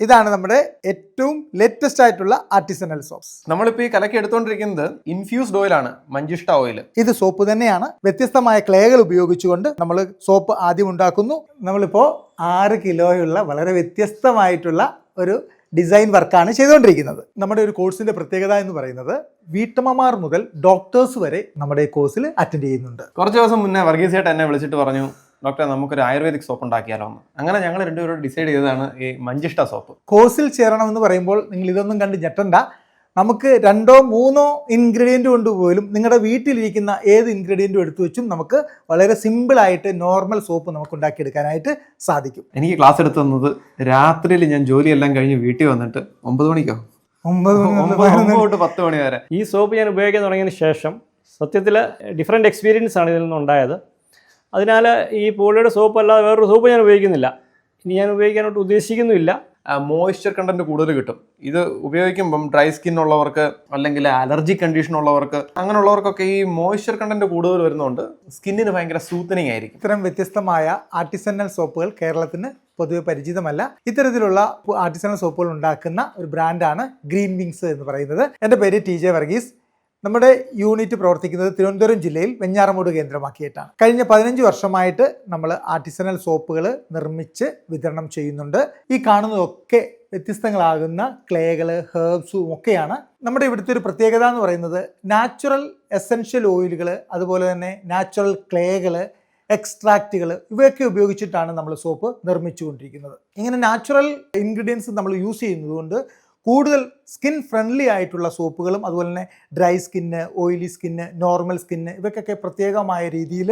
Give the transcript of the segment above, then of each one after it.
ഇതാണ് നമ്മുടെ ഏറ്റവും ലേറ്റസ്റ്റ് ആയിട്ടുള്ള ആർട്ടിസണൽ സോപ്സ് നമ്മളിപ്പോൾ ഈ കലക്കി എടുത്തുകൊണ്ടിരിക്കുന്നത് ഇൻഫ്യൂസ്ഡ് ഓയിൽ ആണ് മഞ്ചിഷ്ട ഓയിൽ ഇത് സോപ്പ് തന്നെയാണ്. വ്യത്യസ്തമായ ക്ലേകൾ ഉപയോഗിച്ചുകൊണ്ട് നമ്മൾ സോപ്പ് ആദ്യം ഉണ്ടാക്കുന്നു. നമ്മളിപ്പോ ആറ് കിലോയുള്ള വളരെ വ്യത്യസ്തമായിട്ടുള്ള ഒരു ഡിസൈൻ വർക്കാണ് ചെയ്തുകൊണ്ടിരിക്കുന്നത് നമ്മുടെ ഒരു കോഴ്സിന്റെ പ്രത്യേകത എന്ന് പറയുന്നത് വീട്ടമ്മമാർ മുതൽ ഡോക്ടേഴ്സ് വരെ നമ്മുടെ കോഴ്സിൽ അറ്റൻഡ് ചെയ്യുന്നുണ്ട്. കുറച്ച് ദിവസം മുന്നേ വർഗീസ് ചേട്ടൻ എന്നെ വിളിച്ചിട്ട് പറഞ്ഞു ഡോക്ടറെ നമുക്കൊരു ആയുർവേദിക് സോപ്പ് ഉണ്ടാക്കിയാലോ എന്ന്. അങ്ങനെ ഞങ്ങൾ രണ്ടുപേരും ഡിസൈഡ് ചെയ്തതാണ് ഈ മഞ്ചിഷ്ട സോപ്പ്. കോഴ്സിൽ ചേരണമെന്ന് പറയുമ്പോൾ നിങ്ങൾ ഇതൊന്നും കണ്ട് ഞെട്ടണ്ട. നമുക്ക് രണ്ടോ മൂന്നോ ഇൻഗ്രീഡിയന്റ് കൊണ്ട് പോലും നിങ്ങളുടെ വീട്ടിലിരിക്കുന്ന ഏത് ഇൻഗ്രീഡിയന്റും എടുത്തു വെച്ചും നമുക്ക് വളരെ സിമ്പിളായിട്ട് നോർമൽ സോപ്പ് നമുക്ക് ഉണ്ടാക്കിയെടുക്കാനായിട്ട് സാധിക്കും. എനിക്ക് ക്ലാസ് എടുത്തു തന്നത് രാത്രിയിൽ ഞാൻ ജോലിയെല്ലാം കഴിഞ്ഞ് വീട്ടിൽ വന്നിട്ട് ഒമ്പത് മണിക്കോ? ഒമ്പത് മണി ഒമ്പത് തൊട്ട് പത്ത് മണി വരെ. ഈ സോപ്പ് ഞാൻ ഉപയോഗിക്കാൻ തുടങ്ങിയതിന് ശേഷം സത്യത്തിൽ ഡിഫറെന്റ് എക്സ്പീരിയൻസ് ആണ് ഇതിൽ നിന്നുണ്ടായത്. അതിനാൽ ഈ പോളിയുടെ സോപ്പ് അല്ലാതെ വേറൊരു സോപ്പ് ഞാൻ ഉപയോഗിക്കുന്നില്ല. ഇനി ഞാൻ ഉപയോഗിക്കാനായിട്ട് ഉദ്ദേശിക്കുന്നുമില്ല. മോയ്സ്ചർ കണ്ടന്റ് കൂടുതൽ കിട്ടും. ഇത് ഉപയോഗിക്കുമ്പം ഡ്രൈ സ്കിൻ ഉള്ളവർക്ക് അല്ലെങ്കിൽ അലർജി കണ്ടീഷൻ ഉള്ളവർക്ക് അങ്ങനെയുള്ളവർക്കൊക്കെ ഈ മോയ്സ്ചർ കണ്ടന്റ് കൂടുതൽ വരുന്നതുകൊണ്ട് സ്കിന്നിന് ഭയങ്കര സൂത്തനിങ് ആയിരിക്കും. ഇത്തരം വ്യത്യസ്തമായ ആർട്ടിസണൽ സോപ്പുകൾ കേരളത്തിന് പൊതുവെ പരിചിതമല്ല. ഇത്തരത്തിലുള്ള ആർട്ടിസണൽ സോപ്പുകൾ ഉണ്ടാക്കുന്ന ഒരു ബ്രാൻഡാണ് ഗ്രീൻ വിങ്സ് എന്ന് പറയുന്നത്. എന്റെ പേര് ടി ജെ വർഗീസ്. നമ്മുടെ യൂണിറ്റ് പ്രവർത്തിക്കുന്നത് തിരുവനന്തപുരം ജില്ലയിൽ വെഞ്ഞാറമൂട് കേന്ദ്രമാക്കിയിട്ടാണ്. കഴിഞ്ഞ പതിനഞ്ച് വർഷമായിട്ട് നമ്മൾ ആർട്ടിസണൽ സോപ്പുകൾ നിർമ്മിച്ച് വിതരണം ചെയ്യുന്നുണ്ട്. ഈ കാണുന്നതൊക്കെ വ്യത്യസ്തങ്ങളാകുന്ന ക്ലേകൾ ഹേർബ്സും ഒക്കെയാണ്. നമ്മുടെ ഇവിടുത്തെ ഒരു പ്രത്യേകത എന്ന് പറയുന്നത് നാച്ചുറൽ എസെൻഷ്യൽ ഓയിലുകൾ അതുപോലെ തന്നെ നാച്ചുറൽ ക്ലേകൾ എക്സ്ട്രാക്റ്റുകൾ ഇവയൊക്കെ ഉപയോഗിച്ചിട്ടാണ് നമ്മൾ സോപ്പ് നിർമ്മിച്ചുകൊണ്ടിരിക്കുന്നത്. ഇങ്ങനെ നാച്ചുറൽ ഇൻഗ്രീഡിയൻസ് നമ്മൾ യൂസ് ചെയ്യുന്നതുകൊണ്ട് കൂടുതൽ സ്കിൻ ഫ്രണ്ട്ലി ആയിട്ടുള്ള സോപ്പുകളും അതുപോലെ തന്നെ dry skin oily skin normal skin ഇവയ്ക്കൊക്കെ പ്രത്യേകമായ രീതിയിൽ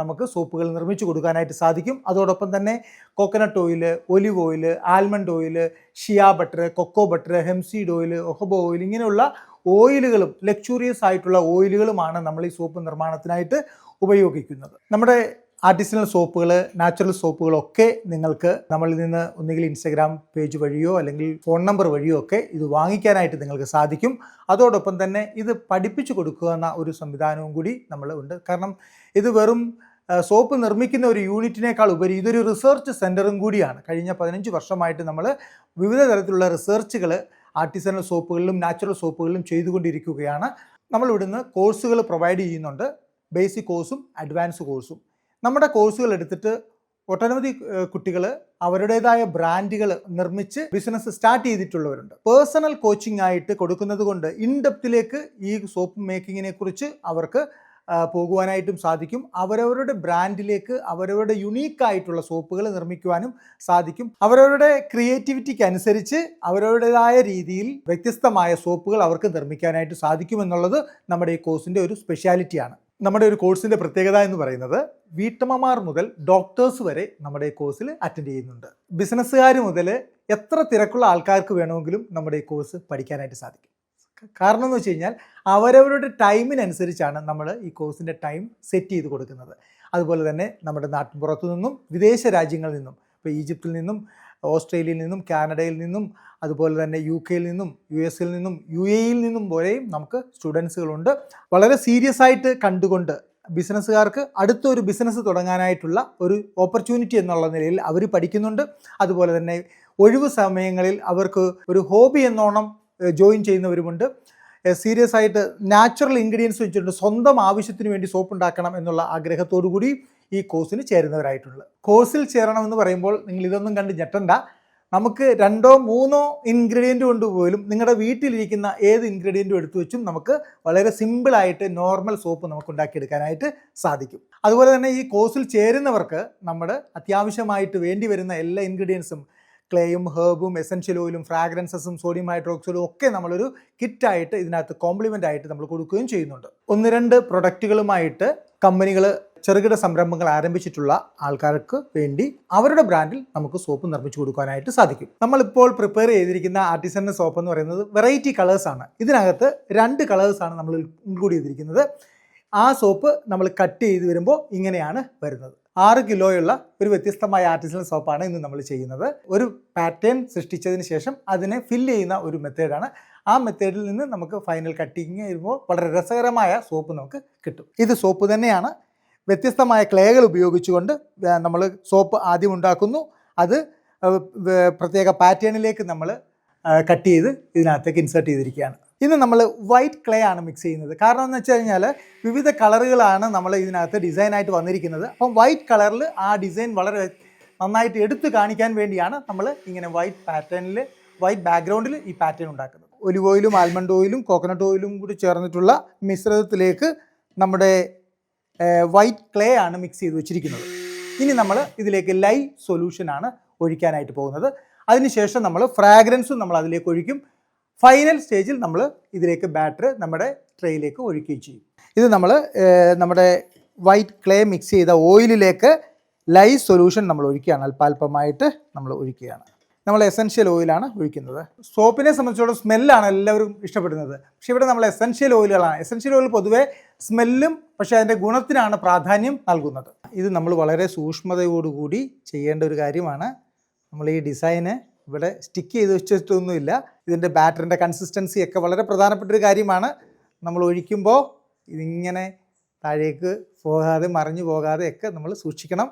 നമുക്ക് സോപ്പുകൾ നിർമ്മിച്ചു കൊടുക്കാനായിട്ട് സാധിക്കും. അതോടൊപ്പം തന്നെ coconut oil olive oil almond oil shea butter cocoa butter hempseed oil jojoba oil ഇങ്ങനെയുള്ള ഓയിലുകളും ലക്ഷൂറിയസ് ആയിട്ടുള്ള ഓയിലുകളുമാണ് നമ്മൾ ഈ സോപ്പ് നിർമ്മാണത്തിനായിട്ട് ഉപയോഗിക്കുന്നത്. നമ്മുടെ ആർട്ടിസണൽ സോപ്പുകൾ നാച്ചുറൽ സോപ്പുകളൊക്കെ നിങ്ങൾക്ക് നമ്മളിൽ നിന്ന് ഒന്നുകിൽ ഇൻസ്റ്റഗ്രാം പേജ് വഴിയോ അല്ലെങ്കിൽ ഫോൺ നമ്പർ വഴിയോ ഒക്കെ ഇത് വാങ്ങിക്കാനായിട്ട് നിങ്ങൾക്ക് സാധിക്കും. അതോടൊപ്പം തന്നെ ഇത് പഠിപ്പിച്ചു കൊടുക്കുക എന്ന ഒരു സംവിധാനവും കൂടി നമ്മൾ ഉണ്ട്. കാരണം ഇത് വെറും സോപ്പ് നിർമ്മിക്കുന്ന ഒരു യൂണിറ്റിനേക്കാൾ ഉപരി ഇതൊരു റിസർച്ച് സെന്ററും കൂടിയാണ്. കഴിഞ്ഞ പതിനഞ്ച് വർഷമായിട്ട് നമ്മൾ വിവിധ തരത്തിലുള്ള റിസർച്ചുകൾ ആർട്ടിസണൽ സോപ്പുകളിലും നാച്ചുറൽ സോപ്പുകളിലും ചെയ്തുകൊണ്ടിരിക്കുകയാണ്. നമ്മൾ ഇവിടുന്ന് കോഴ്സുകൾ പ്രൊവൈഡ് ചെയ്യുന്നുണ്ട്. ബേസിക് കോഴ്സും അഡ്വാൻസ് കോഴ്സും നമ്മുടെ കോഴ്സുകൾ എടുത്തിട്ട് ഒട്ടനവധി കുട്ടികൾ അവരുടേതായ ബ്രാൻഡുകൾ നിർമ്മിച്ച് ബിസിനസ് സ്റ്റാർട്ട് ചെയ്തിട്ടുള്ളവരുണ്ട്. പേഴ്സണൽ കോച്ചിങ് ആയിട്ട് കൊടുക്കുന്നത് കൊണ്ട് ഇൻഡെപ്തിലേക്ക് ഈ സോപ്പ് മേക്കിങ്ങിനെ കുറിച്ച് അവർക്ക് പോകുവാനായിട്ടും സാധിക്കും. അവരവരുടെ ബ്രാൻഡിലേക്ക് അവരവരുടെ യുണീക്ക് ആയിട്ടുള്ള സോപ്പുകൾ നിർമ്മിക്കുവാനും സാധിക്കും. അവരവരുടെ ക്രിയേറ്റിവിറ്റിക്ക് അനുസരിച്ച് അവരവരുടേതായ രീതിയിൽ വ്യത്യസ്തമായ സോപ്പുകൾ അവർക്ക് നിർമ്മിക്കാനായിട്ട് സാധിക്കുമെന്നുള്ളത് നമ്മുടെ ഈ കോഴ്സിന്റെ ഒരു സ്പെഷ്യാലിറ്റിയാണ് നമ്മുടെ ഒരു കോഴ്സിന്റെ പ്രത്യേകത എന്ന് പറയുന്നത് വീട്ടമ്മമാർ മുതൽ ഡോക്ടേഴ്സ് വരെ നമ്മുടെ ഈ കോഴ്സിൽ അറ്റൻഡ് ചെയ്യുന്നുണ്ട്. ബിസിനസ്സുകാർ മുതൽ എത്ര തിരക്കുള്ള ആൾക്കാർക്ക് വേണമെങ്കിലും നമ്മുടെ ഈ കോഴ്സ് പഠിക്കാനായിട്ട് സാധിക്കും. കാരണം എന്ന് വെച്ച് കഴിഞ്ഞാൽ അവരവരുടെ ടൈമിനനുസരിച്ചാണ് നമ്മൾ ഈ കോഴ്സിന്റെ ടൈം സെറ്റ് ചെയ്ത് കൊടുക്കുന്നത്. അതുപോലെ തന്നെ നമ്മുടെ നാട്ടിൻപുറത്തു നിന്നും വിദേശ രാജ്യങ്ങളിൽ നിന്നും ഇപ്പോൾ ഈജിപ്തിൽ നിന്നും ഓസ്ട്രേലിയയിൽ നിന്നും കാനഡയിൽ നിന്നും അതുപോലെ തന്നെ യു കെയിൽ നിന്നും യു എസിൽ നിന്നും യു എയിൽ നിന്നും പോലെയും നമുക്ക് സ്റ്റുഡൻസുകളുണ്ട്. വളരെ സീരിയസ് ആയിട്ട് കണ്ടുകൊണ്ട് ബിസിനസ്സുകാർക്ക് അടുത്തൊരു ബിസിനസ് തുടങ്ങാനായിട്ടുള്ള ഒരു ഓപ്പർച്യൂണിറ്റി എന്നുള്ള നിലയിൽ അവർ പഠിക്കുന്നുണ്ട്. അതുപോലെ തന്നെ ഒഴിവ് സമയങ്ങളിൽ അവർക്ക് ഒരു ഹോബി എന്നോണം ജോയിൻ ചെയ്യുന്നവരുമുണ്ട്. സീരിയസ് ആയിട്ട് നാച്ചുറൽ ഇൻഗ്രീഡിയൻസ് വെച്ചിട്ടുണ്ട്. സ്വന്തം ആവശ്യത്തിന് വേണ്ടി സോപ്പ് ഉണ്ടാക്കണം എന്നുള്ള ആഗ്രഹത്തോടു കൂടി ഈ കോഴ്സിന് ചേരുന്നവരായിട്ടുള്ളത്. കോഴ്സിൽ ചേരണമെന്ന് പറയുമ്പോൾ നിങ്ങൾ ഇതൊന്നും കണ്ട് ഞെട്ടണ്ട. നമുക്ക് രണ്ടോ മൂന്നോ ഇൻഗ്രീഡിയന്റ് കൊണ്ട് പോലും നിങ്ങളുടെ വീട്ടിലിരിക്കുന്ന ഏത് ഇൻഗ്രീഡിയന്റും എടുത്തു വെച്ചും നമുക്ക് വളരെ സിമ്പിളായിട്ട് നോർമൽ സോപ്പ് നമുക്ക് ഉണ്ടാക്കിയെടുക്കാനായിട്ട് സാധിക്കും. അതുപോലെ തന്നെ ഈ കോഴ്സിൽ ചേരുന്നവർക്ക് നമ്മൾ അത്യാവശ്യമായിട്ട് വേണ്ടി വരുന്ന എല്ലാ ഇൻഗ്രീഡിയൻസും ക്ലേയും ഹേർബും എസെൻഷ്യൽ ഓയിലും ഫ്രാഗ്രൻസസും സോഡിയം ഹൈഡ്രോക്സൈഡും ഒക്കെ നമ്മളൊരു കിറ്റായിട്ട് ഇതിനകത്ത് കോംപ്ലിമെന്റ് ആയിട്ട് നമ്മൾ കൊടുക്കുകയും ചെയ്യുന്നുണ്ട്. ഒന്ന് രണ്ട് പ്രൊഡക്റ്റുകളുമായിട്ട് കമ്പനികൾ ചെറുകിട സംരംഭങ്ങൾ ആരംഭിച്ചിട്ടുള്ള ആൾക്കാർക്ക് വേണ്ടി അവരുടെ ബ്രാൻഡിൽ നമുക്ക് സോപ്പ് നിർമ്മിച്ചു കൊടുക്കാനായിട്ട് സാധിക്കും. നമ്മളിപ്പോൾ പ്രിപ്പയർ ചെയ്തിരിക്കുന്ന ആർട്ടിസന്റെ സോപ്പ് എന്ന് പറയുന്നത് വെറൈറ്റി കളേഴ്സ് ആണ്. ഇതിനകത്ത് രണ്ട് കളേഴ്സാണ് നമ്മൾ ഇൻക്ലൂഡ് ചെയ്തിരിക്കുന്നത്. ആ സോപ്പ് നമ്മൾ കട്ട് ചെയ്ത് വരുമ്പോൾ ഇങ്ങനെയാണ് വരുന്നത്. ആറ് കിലോയുള്ള ഒരു വ്യത്യസ്തമായ ആർട്ടിസണൽ സോപ്പാണ് ഇന്ന് നമ്മൾ ചെയ്യുന്നത്. ഒരു പാറ്റേൺ സൃഷ്ടിച്ചതിന് ശേഷം അതിനെ ഫില്ല് ചെയ്യുന്ന ഒരു മെത്തേഡാണ് ആ മെത്തേഡിൽ നിന്ന് നമുക്ക് ഫൈനൽ കട്ടിങ് ചെയ്യുമ്പോൾ വളരെ രസകരമായ സോപ്പ് നമുക്ക് കിട്ടും. ഇത് സോപ്പ് തന്നെയാണ്. വ്യത്യസ്തമായ ക്ലേകൾ ഉപയോഗിച്ചുകൊണ്ട് നമ്മൾ സോപ്പ് ആദ്യം ഉണ്ടാക്കുന്നു. അത് പ്രത്യേക പാറ്റേണിലേക്ക് നമ്മൾ കട്ട് ചെയ്ത് ഇതിനകത്തേക്ക് ഇൻസേർട്ട് ചെയ്തിരിക്കുകയാണ്. ഇന്ന് നമ്മൾ വൈറ്റ് ക്ലേ ആണ് മിക്സ് ചെയ്യുന്നത്. കാരണം എന്ന് വെച്ച് കഴിഞ്ഞാൽ വിവിധ കളറുകളാണ് നമ്മൾ ഇതിനകത്ത് ഡിസൈനായിട്ട് വന്നിരിക്കുന്നത്. അപ്പം വൈറ്റ് കളറിൽ ആ ഡിസൈൻ വളരെ നന്നായിട്ട് എടുത്തു കാണിക്കാൻ വേണ്ടിയാണ് നമ്മൾ ഇങ്ങനെ വൈറ്റ് പാറ്റേണിൽ വൈറ്റ് ബാക്ക്ഗ്രൗണ്ടിൽ ഈ പാറ്റേൺ ഉണ്ടാക്കുന്നത്. ഒലിവ് ഓയിലും ആൽമണ്ട് ഓയിലും കോക്കനട്ട് ഓയിലും കൂടി ചേർന്നിട്ടുള്ള മിശ്രിതത്തിലേക്ക് നമ്മുടെ വൈറ്റ് ക്ലേ ആണ് മിക്സ് ചെയ്ത് വെച്ചിരിക്കുന്നത്. ഇനി നമ്മൾ ഇതിലേക്ക് ലൈവ് സൊല്യൂഷനാണ് ഒഴിക്കാനായിട്ട് പോകുന്നത്. അതിനുശേഷം നമ്മൾ ഫ്രാഗ്രൻസും നമ്മൾ അതിലേക്ക് ഒഴിക്കും. ഫൈനൽ സ്റ്റേജിൽ നമ്മൾ ഇതിലേക്ക് ബാറ്റർ നമ്മുടെ ട്രേയിലേക്ക് ഒഴിക്കുകയും ചെയ്യും. ഇത് നമ്മൾ നമ്മുടെ വൈറ്റ് ക്ലേ മിക്സ് ചെയ്ത ഓയിലിലേക്ക് ലൈവ് സൊല്യൂഷൻ നമ്മൾ ഒഴിക്കുകയാണ്. അല്പാൽപമായിട്ട് നമ്മൾ ഒഴിക്കുകയാണ്. നമ്മൾ എസെൻഷ്യൽ ഓയിലാണ് ഒഴിക്കുന്നത്. സോപ്പിനെ സംബന്ധിച്ചോളം സ്മെല്ലാണ് എല്ലാവരും ഇഷ്ടപ്പെടുന്നത്. പക്ഷേ ഇവിടെ നമ്മൾ എസെൻഷ്യൽ ഓയിലുകളാണ് എസെൻഷ്യൽ ഓയിൽ പൊതുവേ സ്മെല്ലും പക്ഷേ അതിന്റെ ഗുണത്തിനാണ് പ്രാധാന്യം നൽകുന്നത്. ഇത് നമ്മൾ വളരെ സൂക്ഷ്മതയോടുകൂടി ചെയ്യേണ്ട ഒരു കാര്യമാണ്. നമ്മൾ ഈ ഡിസൈന് ഇവിടെ സ്റ്റിക്ക് ചെയ്ത് വെച്ചിട്ടൊന്നുമില്ല. ഇതിന്റെ ബാറ്ററിന്റെ കൺസിസ്റ്റൻസി ഒക്കെ വളരെ പ്രധാനപ്പെട്ട ഒരു കാര്യമാണ്. നമ്മൾ ഒഴിക്കുമ്പോൾ ഇതിങ്ങനെ താഴേക്ക് പോകാതെ മറിഞ്ഞു പോകാതെ ഒക്കെ നമ്മൾ സൂക്ഷിക്കണം.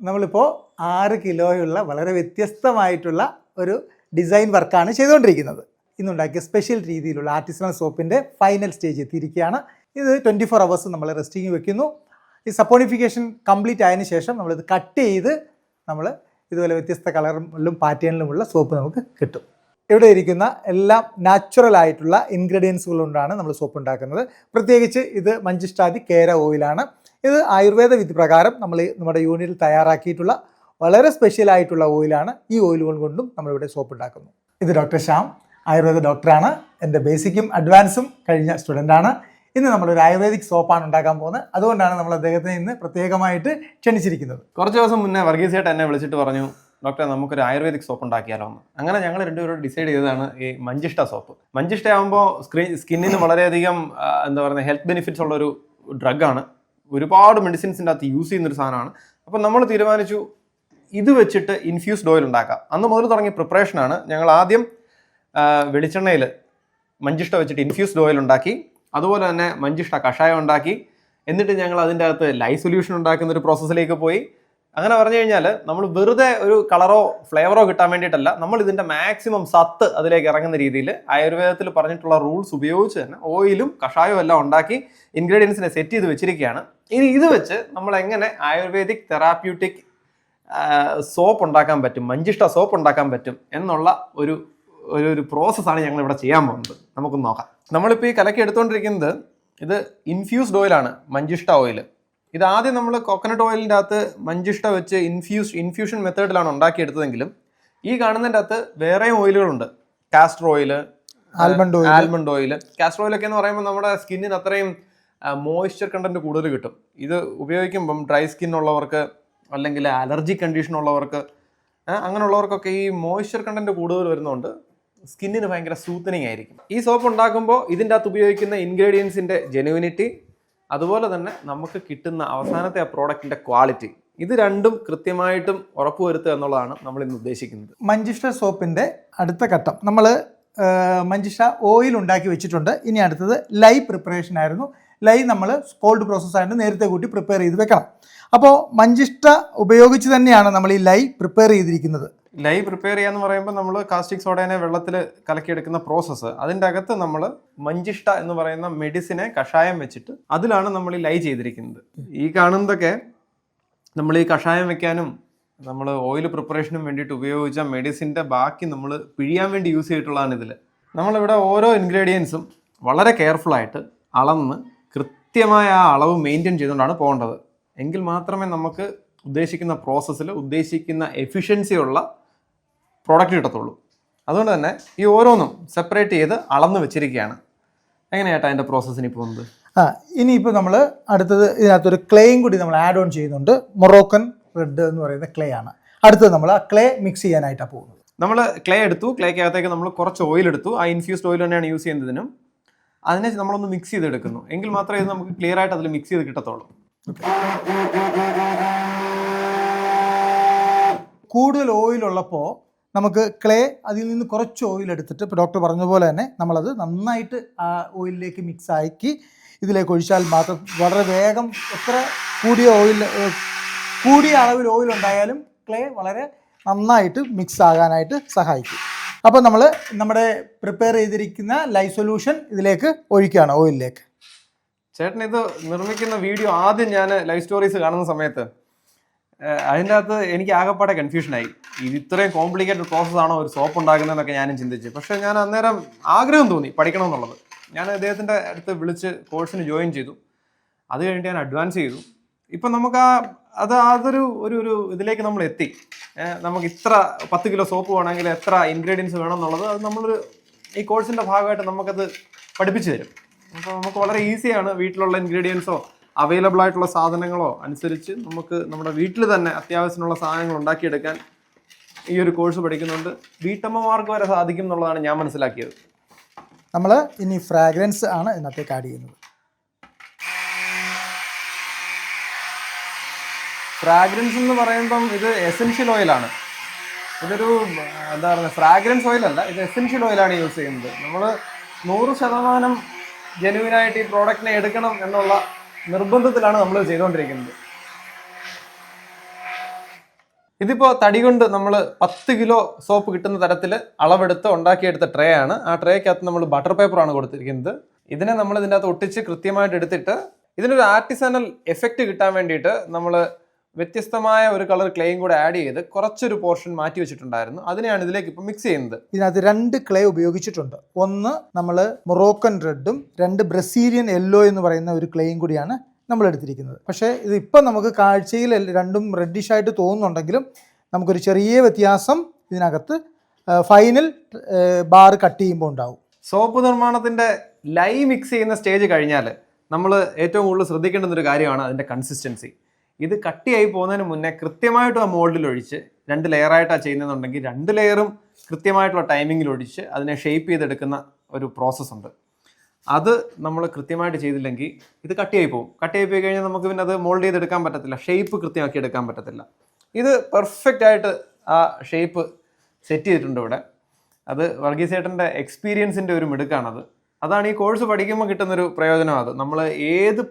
നമ്മളിപ്പോൾ ആറ് കിലോയുള്ള വളരെ വ്യത്യസ്തമായിട്ടുള്ള ഒരു ഡിസൈൻ വർക്കാണ് ചെയ്തുകൊണ്ടിരിക്കുന്നത്. ഇന്നുണ്ടാക്കിയ സ്പെഷ്യൽ രീതിയിലുള്ള ആർട്ടിസണൽ സോപ്പിന്റെ ഫൈനൽ സ്റ്റേജ് എത്തിയിരിക്കുകയാണ്. ഇത് ട്വന്റി ഫോർ അവേഴ്സ് നമ്മൾ റെസ്റ്റിങ് വെക്കുന്നു. ഈ സപ്പോണിഫിക്കേഷൻ കംപ്ലീറ്റ് ആയതിനു ശേഷം നമ്മളിത് കട്ട് ചെയ്ത് നമ്മൾ ഇതുപോലെ വ്യത്യസ്ത കളറിലും പാറ്റേണിലുമുള്ള സോപ്പ് നമുക്ക് കിട്ടും. ഇവിടെ ഇരിക്കുന്ന എല്ലാം നാച്ചുറൽ ആയിട്ടുള്ള ഇൻഗ്രീഡിയൻസുകൾ കൊണ്ടാണ് നമ്മൾ സോപ്പ് ഉണ്ടാക്കുന്നത്. പ്രത്യേകിച്ച് ഇത് മഞ്ചിഷ്ടാദി കേര ഓയിലാണ് ഇത് ആയുർവേദ വിധി പ്രകാരം നമ്മൾ നമ്മുടെ യൂണിറ്റിൽ തയ്യാറാക്കിയിട്ടുള്ള വളരെ സ്പെഷ്യൽ ആയിട്ടുള്ള ഓയിലാണ് ഈ ഓയിലുകൾ കൊണ്ടും നമ്മളിവിടെ സോപ്പ് ഉണ്ടാക്കുന്നു. ഇത് ഡോക്ടർ ശ്യാം ആയുർവേദ ഡോക്ടറാണ് എന്റെ ബേസിക്കും അഡ്വാൻസും കഴിഞ്ഞ സ്റ്റുഡന്റാണ് ഇന്ന് നമ്മളൊരു ആയുർവേദിക് സോപ്പാണ് ഉണ്ടാക്കാൻ പോകുന്നത്. അതുകൊണ്ടാണ് നമ്മൾ അദ്ദേഹത്തെ ഇന്ന് പ്രത്യേകമായിട്ട് ക്ഷണിച്ചിരിക്കുന്നത്. കുറച്ച് ദിവസം മുന്നേ വർഗീസ് ചേട്ടൻ എന്നെ വിളിച്ചിട്ട് പറഞ്ഞു ഡോക്ടറെ നമുക്കൊരു ആയുർവേദിക് സോപ്പ് ഉണ്ടാക്കിയാലോ എന്ന്. അങ്ങനെ ഞങ്ങൾ രണ്ടുപേരോട് ഡിസൈഡ് ചെയ്തതാണ് ഈ മഞ്ചിഷ്ട സോപ്പ് മഞ്ചിഷ്ട ആകുമ്പോൾ സ്ക്രീൻ സ്കിന്നിന് വളരെയധികം എന്താ പറയുക ഹെൽത്ത് ബെനിഫിറ്റ്സ് ഉള്ള ഒരു ഡ്രഗാണ് ഒരുപാട് മെഡിസിൻസിന്റെ അകത്ത് യൂസ് ചെയ്യുന്ന ഒരു സാധനമാണ്. അപ്പം നമ്മൾ തീരുമാനിച്ചു ഇത് വെച്ചിട്ട് ഇൻഫ്യൂസ്ഡ് ഓയിൽ ഉണ്ടാക്കാം. അന്ന് മുതൽ തുടങ്ങിയ പ്രിപ്പറേഷനാണ് ഞങ്ങൾ ആദ്യം വെളിച്ചെണ്ണയിൽ മഞ്ചിഷ്ട വെച്ചിട്ട് ഇൻഫ്യൂസ്ഡ് ഓയിൽ ഉണ്ടാക്കി. അതുപോലെ തന്നെ മഞ്ചിഷ്ട കഷായം ഉണ്ടാക്കി. എന്നിട്ട് ഞങ്ങൾ അതിന്റെ അകത്ത് ലൈ സൊല്യൂഷൻ ഉണ്ടാക്കുന്ന ഒരു പ്രോസസ്സിലേക്ക് പോയി. അങ്ങനെ പറഞ്ഞു കഴിഞ്ഞാൽ നമ്മൾ വെറുതെ ഒരു കളറോ ഫ്ലേവറോ കിട്ടാൻ വേണ്ടിയിട്ടല്ല നമ്മൾ ഇതിന്റെ മാക്സിമം സത്ത് അതിലേക്ക് ഇറങ്ങുന്ന രീതിയിൽ ആയുർവേദത്തിൽ പറഞ്ഞിട്ടുള്ള റൂൾസ് ഉപയോഗിച്ച് തന്നെ ഓയിലും കഷായവും എല്ലാം ഉണ്ടാക്കി ഇൻഗ്രീഡിയൻസിനെ സെറ്റ് ചെയ്ത് വെച്ചിരിക്കുകയാണ്. ഇനി ഇത് വെച്ച് നമ്മൾ എങ്ങനെ ആയുർവേദിക് തെറാപ്യൂട്ടിക് സോപ്പ് ഉണ്ടാക്കാൻ പറ്റും മഞ്ചിഷ്ട സോപ്പ് ഉണ്ടാക്കാൻ പറ്റും എന്നുള്ള ഒരു ഒരു ഒരു പ്രോസസ്സാണ് ഞങ്ങൾ ഇവിടെ ചെയ്യാൻ പോകുന്നത്. നമുക്ക് നോക്കാം. നമ്മളിപ്പോൾ ഈ കലക്കി എടുത്തുകൊണ്ടിരിക്കുന്നത് ഇത് ഇൻഫ്യൂസ്ഡ് ഓയിലാണ് മഞ്ചിഷ്ട ഓയിൽ ഇത് ആദ്യം നമ്മൾ കോക്കനട്ട് ഓയിലിന്റെ അകത്ത് മഞ്ചിഷ്ട വെച്ച് ഇൻഫ്യൂസ് ഇൻഫ്യൂഷൻ മെത്തേഡിലാണ് ഉണ്ടാക്കിയെടുത്തതെങ്കിലും ഈ കാണുന്നതിന്റെ അകത്ത് വേറെയും ഓയിലുകളുണ്ട് castor oil almond oil almond oil castor ഓയിലൊക്കെ എന്ന് പറയുമ്പോൾ നമ്മുടെ സ്കിന്നിന് അത്രയും മോയ്സ്ചർ കണ്ടന്റ് കൂടുതൽ കിട്ടും. ഇത് ഉപയോഗിക്കുമ്പം ഡ്രൈ സ്കിൻ ഉള്ളവർക്ക് അല്ലെങ്കിൽ അലർജി കണ്ടീഷൻ ഉള്ളവർക്ക് അങ്ങനെയുള്ളവർക്കൊക്കെ ഈ മോയ്സ്ചർ കണ്ടന്റ് കൂടുതൽ വരുന്നതുകൊണ്ട് സ്കിന്നിന് ഭയങ്കര സൂത്തനിങ് ആയിരിക്കും. ഈ സോപ്പ് ഉണ്ടാക്കുമ്പോൾ ഇതിന്റെ അകത്ത് ഉപയോഗിക്കുന്ന ഇൻഗ്രീഡിയൻസിന്റെ ജെനുവിനിറ്റി അതുപോലെ തന്നെ നമുക്ക് കിട്ടുന്ന അവസാനത്തെ ആ പ്രോഡക്റ്റിന്റെ ക്വാളിറ്റി ഇത് രണ്ടും കൃത്യമായിട്ടും ഉറപ്പുവരുത്തുക എന്നുള്ളതാണ് നമ്മൾ ഇന്ന് ഉദ്ദേശിക്കുന്നത്. മഞ്ചിഷ്ട സോപ്പിന്റെ അടുത്ത ഘട്ടം. നമ്മൾ മഞ്ചിഷ്ട ഓയിൽ ഉണ്ടാക്കി വെച്ചിട്ടുണ്ട്. ഇനി അടുത്തത് ലൈ പ്രിപ്പറേഷൻ ആയിരുന്നു. ലൈ നമ്മൾ കോൾഡ് പ്രോസസ് ആയിട്ട് നേരത്തെ കൂട്ടി പ്രിപ്പയർ ചെയ്ത് വെക്കണം. അപ്പോൾ മഞ്ചിഷ്ട ഉപയോഗിച്ച് തന്നെയാണ് നമ്മൾ ഈ ലൈ പ്രിപ്പയർ ചെയ്തിരിക്കുന്നത്. ലൈ പ്രിപ്പയർ ചെയ്യാന്ന് പറയുമ്പോൾ നമ്മൾ കാസ്റ്റിക് സോഡേനെ വെള്ളത്തിൽ കലക്കിയെടുക്കുന്ന പ്രോസസ്സ്. അതിന്റെ അകത്ത് നമ്മൾ മഞ്ചിഷ്ട എന്ന് പറയുന്ന മെഡിസിനെ കഷായം വെച്ചിട്ട് അതിലാണ് നമ്മൾ ഈ ലൈ ചെയ്തിരിക്കുന്നത്. ഈ കാണുന്നതൊക്കെ നമ്മൾ ഈ കഷായം വെക്കാനും നമ്മൾ ഓയിൽ പ്രിപ്പറേഷനും വേണ്ടിയിട്ട് ഉപയോഗിച്ച മെഡിസിന്റെ ബാക്കി നമ്മൾ പിഴിയാൻ വേണ്ടി യൂസ് ചെയ്തിട്ടുള്ളതാണ് ഇതിൽ നമ്മളിവിടെ ഓരോ ഇൻഗ്രീഡിയൻസും വളരെ കെയർഫുള്ളായിട്ട് അളന്ന് കൃത്യമായ ആ അളവ് മെയിന്റെയിൻ ചെയ്തുകൊണ്ടാണ് പോകേണ്ടത്. എങ്കിൽ മാത്രമേ നമുക്ക് ഉദ്ദേശിക്കുന്ന പ്രോസസ്സിൽ ഉദ്ദേശിക്കുന്ന എഫിഷ്യൻസി ഉള്ള പ്രോഡക്റ്റ് കിട്ടത്തുള്ളൂ. അതുകൊണ്ട് തന്നെ ഈ ഓരോന്നും സെപ്പറേറ്റ് ചെയ്ത് അളന്ന് വെച്ചിരിക്കുകയാണ്. എങ്ങനെയാട്ടാ അതിന്റെ പ്രോസസ്സിന് പോകുന്നത്? ആ ഇനിയിപ്പോൾ നമ്മൾ അടുത്തത് ഇതിനകത്തൊരു ക്ലേയും കൂടി നമ്മൾ ആഡ് ഓൺ ചെയ്യുന്നുണ്ട്. മൊറോക്കൻ റെഡ് എന്ന് പറയുന്ന ക്ലേ ആണ്. അടുത്തത് നമ്മൾ ആ ക്ലേ മിക്സ് ചെയ്യാനായിട്ടാണ് പോകുന്നത്. നമ്മൾ ക്ലേ എടുത്തു. ക്ലേക്കകത്തേക്ക് നമ്മൾ കുറച്ച് ഓയിൽ എടുത്തു. ആ ഇൻഫ്യൂസ്ഡ് ഓയിൽ തന്നെയാണ് യൂസ് ചെയ്യുന്നതിനും. അതിനെ നമ്മളൊന്ന് മിക്സ് ചെയ്തെടുക്കുന്നു. എങ്കിൽ മാത്രമേ ഇത് നമുക്ക് ക്ലിയർ ആയിട്ട് അതിൽ മിക്സ് ചെയ്ത് കിട്ടത്തുള്ളൂ. കൂടുതൽ ഓയിൽ ഉള്ളപ്പോൾ നമുക്ക് ക്ലേ അതിൽ നിന്ന് കുറച്ച് ഓയിൽ എടുത്തിട്ട് ഇപ്പോൾ ഡോക്ടർ പറഞ്ഞ പോലെ തന്നെ നമ്മളത് നന്നായിട്ട് ആ ഓയിലിലേക്ക് മിക്സ് ആക്കി ഇതിലേക്ക് ഒഴിച്ചാൽ മാത്രം വളരെ വേഗം എത്ര കൂടിയ ഓയിൽ കൂടിയ അളവിൽ ഓയിൽ ഉണ്ടായാലും ക്ലേ വളരെ നന്നായിട്ട് മിക്സ് ആകാനായിട്ട് സഹായിക്കും. അപ്പോൾ നമ്മൾ നമ്മുടെ പ്രിപ്പയർ ചെയ്തിരിക്കുന്ന ലൈ സൊല്യൂഷൻ ഇതിലേക്ക് ഒഴിക്കുകയാണ് ഓയിലിലേക്ക് ചേട്ടൻ ഇത് നിർമ്മിക്കുന്ന വീഡിയോ ആദ്യം ഞാൻ ലൈവ് സ്റ്റോറീസ് കാണുന്ന സമയത്ത് അതിന്റെ അകത്ത് എനിക്ക് ആകെപ്പാടെ കൺഫ്യൂഷനായി ഇത് ഇത്രയും കോംപ്ലിക്കേറ്റഡ് പ്രോസസ് ആണോ ഒരു സോപ്പ് ഉണ്ടാക്കുന്നതെന്നൊക്കെ ഞാനും ചിന്തിച്ചു. പക്ഷേ ഞാൻ അന്നേരം ആഗ്രഹം തോന്നി പഠിക്കണം എന്നുള്ളത് ഞാൻ അദ്ദേഹത്തിന്റെ അടുത്ത് വിളിച്ച് കോഴ്സിന് ജോയിൻ ചെയ്തു. അത് കഴിഞ്ഞിട്ട് ഞാൻ അഡ്വാൻസ് ചെയ്തു. ഇപ്പം നമുക്ക് ആ അത് അതൊരു ഒരു ഒരു ഇതിലേക്ക് നമ്മൾ എത്തി. നമുക്ക് ഇത്ര പത്ത് കിലോ സോപ്പ് വേണമെങ്കിൽ എത്ര ഇൻഗ്രീഡിയൻസ് വേണം എന്നുള്ളത് അത് നമ്മളൊരു ഈ കോഴ്സിന്റെ ഭാഗമായിട്ട് നമുക്കത് പഠിപ്പിച്ചു തരും. അപ്പോൾ നമുക്ക് വളരെ ഈസിയാണ് വീട്ടിലുള്ള ഇൻഗ്രീഡിയൻസോ അവൈലബിൾ ആയിട്ടുള്ള സാധനങ്ങളോ അനുസരിച്ച് നമുക്ക് നമ്മുടെ വീട്ടിൽ തന്നെ അത്യാവശ്യമുള്ള സാധനങ്ങൾ ഉണ്ടാക്കിയെടുക്കാൻ ഈ ഒരു കോഴ്സ് പഠിക്കുന്നുണ്ട്. വീട്ടമ്മമാർക്ക് വരെ സാധിക്കും എന്നുള്ളതാണ് ഞാൻ മനസ്സിലാക്കിയത്. നമ്മൾ ഇനി ഫ്രാഗ്രൻസ് ആണ് ഇന്നത്തെ ആഡ് ചെയ്യുന്നത്. ഫ്രാഗ്രൻസ് എന്ന് പറയുമ്പം ഇത് എസെൻഷ്യൽ ഓയിലാണ് ഇതൊരു എന്താ പറയുക ഫ്രാഗ്രൻസ് ഓയിലല്ല ഇത് എസെൻഷ്യൽ ഓയിലാണ് യൂസ് ചെയ്യുന്നത്. നമ്മൾ നൂറ് ശതമാനം ജെനുവിനായിട്ട് ഈ പ്രോഡക്റ്റിനെ എടുക്കണം എന്നുള്ള നിർബന്ധത്തിലാണ് നമ്മൾ ചെയ്തുകൊണ്ടിരിക്കുന്നത്. ഇതിപ്പോൾ തടി കൊണ്ട് നമ്മൾ പത്ത് കിലോ സോപ്പ് കിട്ടുന്ന തരത്തിൽ അളവെടുത്ത് ഉണ്ടാക്കിയെടുത്ത ട്രേ ആണ്. ആ ട്രേക്കകത്ത് നമ്മൾ ബട്ടർ പേപ്പറാണ് കൊടുത്തിരിക്കുന്നത്. ഇതിനെ നമ്മൾ ഇതിന്റെ അകത്ത് ഒട്ടിച്ച് കൃത്യമായിട്ട് എടുത്തിട്ട് ഇതിനൊരു ആർട്ടിസണൽ എഫക്റ്റ് കിട്ടാൻ വേണ്ടിയിട്ട് നമ്മൾ വ്യത്യസ്തമായ ഒരു കളർ ക്ലേയും കൂടെ ആഡ് ചെയ്ത് കുറച്ചൊരു പോർഷൻ മാറ്റി വെച്ചിട്ടുണ്ടായിരുന്നു. അതിനെയാണ് ഇതിലേക്ക് ഇപ്പം മിക്സ് ചെയ്യുന്നത്. ഇതിനകത്ത് രണ്ട് ക്ലേ ഉപയോഗിച്ചിട്ടുണ്ട്. ഒന്ന് നമ്മൾ മൊറോക്കൻ റെഡും രണ്ട് ബ്രസീലിയൻ യെല്ലോ എന്ന് പറയുന്ന ഒരു ക്ലേയും കൂടിയാണ് നമ്മൾ എടുത്തിരിക്കുന്നത്. പക്ഷേ ഇത് ഇപ്പം നമുക്ക് കാഴ്ചയിൽ രണ്ടും റെഡിഷ് ആയിട്ട് തോന്നുന്നുണ്ടെങ്കിലും നമുക്കൊരു ചെറിയ വ്യത്യാസം ഇതിനകത്ത് ഫൈനൽ ബാർ കട്ട് ചെയ്യുമ്പോൾ ഉണ്ടാവും. സോപ്പ് നിർമ്മാണത്തിന്റെ ലൈ മിക്സ് ചെയ്യുന്ന സ്റ്റേജ് കഴിഞ്ഞാൽ നമ്മൾ ഏറ്റവും കൂടുതൽ ശ്രദ്ധിക്കേണ്ടുന്ന ഒരു കാര്യമാണ് അതിന്റെ കൺസിസ്റ്റൻസി ഇത് കട്ടിയായി പോകുന്നതിന് മുന്നേ കൃത്യമായിട്ട് ആ മോൾഡിൽ ഒഴിച്ച് രണ്ട് ലെയറായിട്ടാണ് ചെയ്യുന്നതെന്നുണ്ടെങ്കിൽ രണ്ട് ലെയറും കൃത്യമായിട്ടുള്ള ടൈമിങ്ങിൽ ഒഴിച്ച് അതിനെ ഷേപ്പ് ചെയ്തെടുക്കുന്ന ഒരു പ്രോസസ്സ് ഉണ്ട്. അത് നമ്മൾ കൃത്യമായിട്ട് ചെയ്തില്ലെങ്കിൽ ഇത് കട്ടിയായി പോകും. കട്ടിയായി പോയി കഴിഞ്ഞാൽ നമുക്ക് പിന്നെ അത് മോൾഡ് ചെയ്തെടുക്കാൻ പറ്റത്തില്ല. ഷേപ്പ് കൃത്യമാക്കി എടുക്കാൻ പറ്റത്തില്ല. ഇത് പെർഫെക്റ്റ് ആയിട്ട് ആ ഷേപ്പ് സെറ്റ് ചെയ്തിട്ടുണ്ട് ഇവിടെ. അത് വർഗീസ് ചേട്ടന്റെ എക്സ്പീരിയൻസിന്റെ ഒരു മിടുക്കാണത്. അതാണ് ഈ കോഴ്സ് പഠിക്കുമ്പോൾ കിട്ടുന്നൊരു പ്രയോജനം അത്. നമ്മൾ ഏത്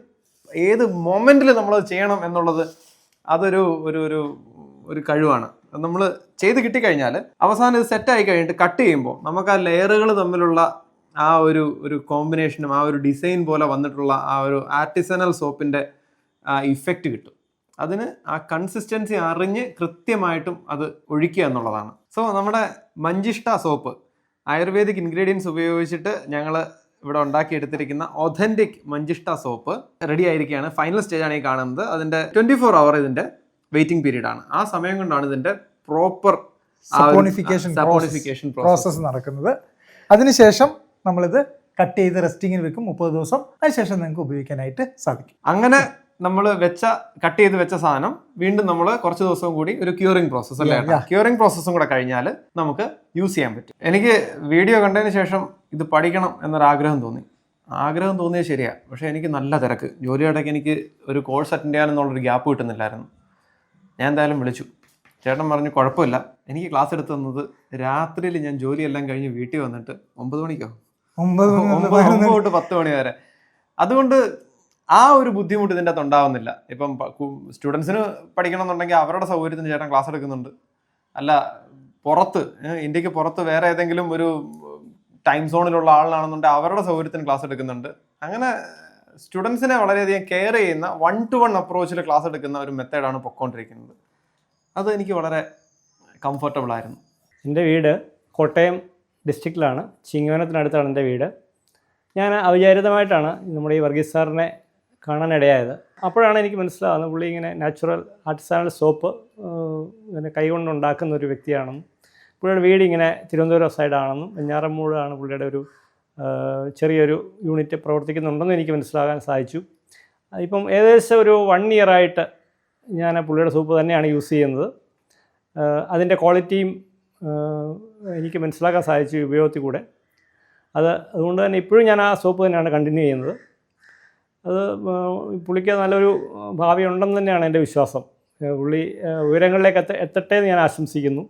ഏത് മൊമെന്റിൽ നമ്മളത് ചെയ്യണം എന്നുള്ളത് അതൊരു ഒരു ഒരു ഒരു കഴിവാണ്. നമ്മൾ ചെയ്ത് കിട്ടിക്കഴിഞ്ഞാൽ അവസാനം ഇത് സെറ്റായി കഴിഞ്ഞിട്ട് കട്ട് ചെയ്യുമ്പോൾ നമുക്ക് ആ ലെയറുകൾ തമ്മിലുള്ള ആ ഒരു ഒരു കോമ്പിനേഷനും ആ ഒരു ഡിസൈൻ പോലെ വന്നിട്ടുള്ള ആ ഒരു ആർട്ടിസണൽ സോപ്പിന്റെ ഇഫക്റ്റ് കിട്ടും. അതിന് ആ കൺസിസ്റ്റൻസി അറിഞ്ഞ് കൃത്യമായിട്ടും അത് ഒഴിക്കുക എന്നുള്ളതാണ്. സോ നമ്മുടെ മഞ്ചിഷ്ട സോപ്പ് ആയുർവേദിക് ഇൻഗ്രീഡിയൻസ് ഉപയോഗിച്ചിട്ട് ഞങ്ങൾ ഇവിടെ ഉണ്ടാക്കിയെടുത്തിരിക്കുന്ന ഒതന്റിക് മഞ്ചിഷ്ട സോപ്പ് റെഡി ആയിരിക്കുകയാണ്. ഫൈനൽ സ്റ്റേജ് ആണ് ഈ കാണുന്നത്. അതിന്റെ ട്വന്റി ഫോർ അവർ ഇതിന്റെ വെയിറ്റിംഗ് പീരീഡ് ആണ്. ആ സമയം കൊണ്ടാണ് ഇതിന്റെ proper saponification saponification process process നടക്കുന്നത്. അതിനുശേഷം നമ്മളിത് കട്ട് ചെയ്ത് റെസ്റ്റിങ്ങിന് വെക്കും. മുപ്പത് ദിവസം. അതിനുശേഷം നിങ്ങൾക്ക് ഉപയോഗിക്കാനായിട്ട് സാധിക്കും. അങ്ങനെ നമ്മൾ വെച്ച കട്ട് ചെയ്ത് വെച്ച സാധനം വീണ്ടും നമ്മൾ കുറച്ച് ദിവസം കൂടി ഒരു ക്യൂറിംഗ് പ്രോസസ്സ് അല്ലേ. ക്യൂറിംഗ് പ്രോസസ്സും കൂടെ കഴിഞ്ഞാൽ നമുക്ക് യൂസ് ചെയ്യാൻ പറ്റും. എനിക്ക് വീഡിയോ കണ്ടതിന് ശേഷം ഇത് പഠിക്കണം എന്നൊരാഗ്രഹം തോന്നി. ആഗ്രഹം തോന്നിയത് ശരിയാ. പക്ഷേ എനിക്ക് നല്ല തിരക്ക്. ജോലിയിടയ്ക്ക് എനിക്ക് ഒരു കോഴ്സ് അറ്റൻഡ് ചെയ്യാനെന്നുള്ളൊരു ഗ്യാപ്പ് കിട്ടുന്നില്ലായിരുന്നു. ഞാൻ എന്തായാലും വിളിച്ചു. ചേട്ടൻ പറഞ്ഞു കുഴപ്പമില്ല. എനിക്ക് ക്ലാസ് എടുത്ത് തന്നത് രാത്രിയിൽ ഞാൻ ജോലിയെല്ലാം കഴിഞ്ഞ് വീട്ടിൽ വന്നിട്ട് ഒമ്പത് മണിക്കോ? ഒമ്പത് ഒമ്പത് തൊട്ട് പത്ത് മണി വരെ. അതുകൊണ്ട് ആ ഒരു ബുദ്ധിമുട്ട് ഇതിന്റെ അകത്ത് ഉണ്ടാവുന്നില്ല. ഇപ്പം സ്റ്റുഡൻസിന് പഠിക്കണം എന്നുണ്ടെങ്കിൽ അവരുടെ സൗകര്യത്തിന് ചേട്ടൻ ക്ലാസ് എടുക്കുന്നുണ്ട്. അല്ല പുറത്ത് ഇന്ത്യയ്ക്ക് പുറത്ത് വേറെ ഏതെങ്കിലും ഒരു ടൈം സോണിലുള്ള ആളാണെന്നുണ്ടെങ്കിൽ അവരുടെ സൗകര്യത്തിന് ക്ലാസ് എടുക്കുന്നുണ്ട്. അങ്ങനെ സ്റ്റുഡൻസിനെ വളരെയധികം കെയർ ചെയ്യുന്ന വൺ ടു വൺ അപ്രോച്ചിൽ ക്ലാസ് എടുക്കുന്ന ഒരു മെത്തേഡാണ് പൊക്കോണ്ടിരിക്കുന്നത്. അത് എനിക്ക് വളരെ കംഫർട്ടബിൾ ആയിരുന്നു. എന്റെ വീട് കോട്ടയം ഡിസ്ട്രിക്റ്റിലാണ് ചിങ്ങവനത്തിനടുത്താണ് എന്റെ വീട്. ഞാൻ അവിചാരിതമായിട്ടാണ് നമ്മുടെ ഈ വർഗീസ് സാറിനെ കാണാനിടയായത്. അപ്പോഴാണ് എനിക്ക് മനസ്സിലാകുന്നത് പുള്ളി ഇങ്ങനെ നാച്ചുറൽ ആർട്ടിസാനൽ സോപ്പ് ഇങ്ങനെ കൈകൊണ്ട് ഉണ്ടാക്കുന്ന ഒരു വ്യക്തിയാണെന്നും. പുള്ളിയുടെ വീട് ഇങ്ങനെ തിരുവനന്തപുരം സൈഡാണെന്നും വെഞ്ഞാറമ്മൂടാണ് പുള്ളിയുടെ ഒരു ചെറിയൊരു യൂണിറ്റ് പ്രവർത്തിക്കുന്നുണ്ടെന്ന് എനിക്ക് മനസ്സിലാകാൻ സാധിച്ചു. ഇപ്പം ഏകദേശം ഒരു വൺ ഇയറായിട്ട് ഞാൻ പുള്ളിയുടെ സൂപ്പ് തന്നെയാണ് യൂസ് ചെയ്യുന്നത്. അതിന്റെ ക്വാളിറ്റിയും എനിക്ക് മനസ്സിലാക്കാൻ സാധിച്ചു ഉപയോഗത്തിൽ കൂടെ. അത് അതുകൊണ്ട് തന്നെ ഇപ്പോഴും ഞാൻ ആ സോപ്പ് തന്നെയാണ് കണ്ടിന്യൂ ചെയ്യുന്നത്. അത് പുള്ളിക്ക് നല്ലൊരു ഭാവി ഉണ്ടെന്ന് തന്നെയാണ് എന്റെ വിശ്വാസം. പുള്ളി ഉയരങ്ങളിലേക്ക് എത്ത എത്തട്ടെ എന്ന് ഞാൻ ആശംസിക്കുന്നു.